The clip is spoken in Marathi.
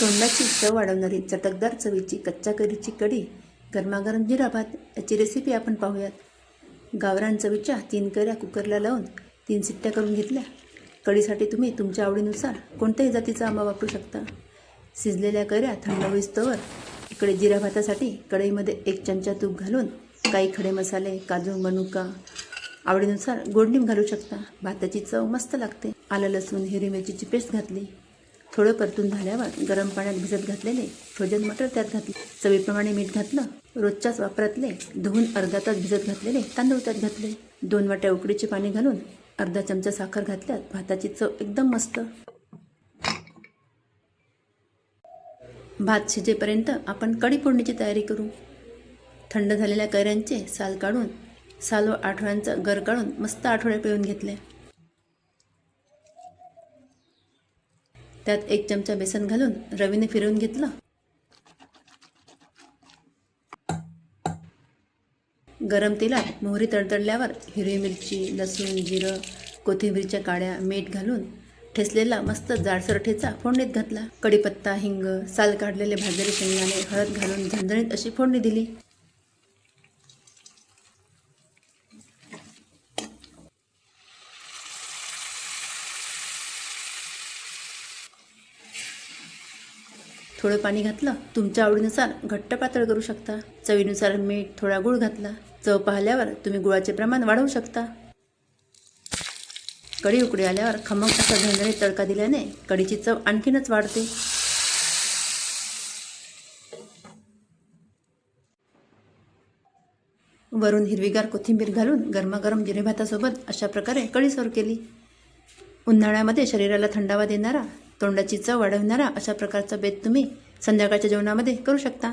तोंडाची चव वाढवणारी चटकदार चवीची कच्च्या करीची कढी गरमागरम जिरा भात याची रेसिपी आपण पाहूयात. गावरान चवीच्या तीन कऱ्या कुकरला लावून तीन सिट्ट्या करून घेतल्या. कढीसाठी तुम्ही तुमच्या आवडीनुसार कोणत्याही जातीचा आंबा वापरू शकता. शिजलेल्या कऱ्या थंड होईस्तोवर इकडे जिरा भातासाठी कढईमध्ये एक चमचा तूप घालून काही खडे मसाले काजू मनुका आवडीनुसार गोडलिंब घालू शकता. भाताची चव मस्त लागते. आलं लसूण हिरवी मिरचीची पेस्ट घातली. थोडं परतून झाल्यावर गरम पाण्यात भिजत घातलेले फ्रोजन मटर त्यात घातले. चवीप्रमाणे मीठ घातलं. रोजच्याच वापरातले धुवून अर्धा तास भिजत घातलेले तांदूळ त्यात घातले. दोन वाट्या उकडीचे पाणी घालून अर्धा चमचा साखर घातल्यात. भाताची चव एकदम मस्त. भात शिजेपर्यंत आपण कढी फोडणीची तयारी करू. थंड झालेल्या कैऱ्यांचे साल काढून साल व आठवड्यांचा गर काढून मस्त आठवडे पिळून घेतले. त्यात एक चमचा बेसन घालून रवीने फिरवून घेतलं. गरम तेलात मोहरी तडतडल्यावर हिरवी मिरची लसूण जिरं कोथिंबीरच्या काड्या मीठ घालून ठेसलेला मस्त जाडसर ठेचा फोडणीत घातला. कढीपत्ता हिंग साल काढलेले भाजलेले शेंगदाणे हळद घालून झणझणीत अशी फोडणी दिली. थोडं पाणी घातलं तुमच्या आवडीनुसार घट्ट पातळ करू शकता. चवीनुसार मीठ थोडा गुळ घातला. चव पाहिल्यावर तुम्ही गुळाचे प्रमाण वाढवू शकता. कढी उकडी आल्यावर खमंग असा झणझणीत तडका दिल्याने कढीची चव आणखीनच वाढते. वरून हिरवीगार कोथिंबीर घालून गरमागरम जिरे भातासोबत अशा प्रकारे कढी सर्व केली. उन्हाळ्यामध्ये शरीराला थंडावा देणारा तोंडाची चव वाढवणारा अशा प्रकारचा बेत तुम्ही संध्याकाळच्या जेवणामध्ये करू शकता.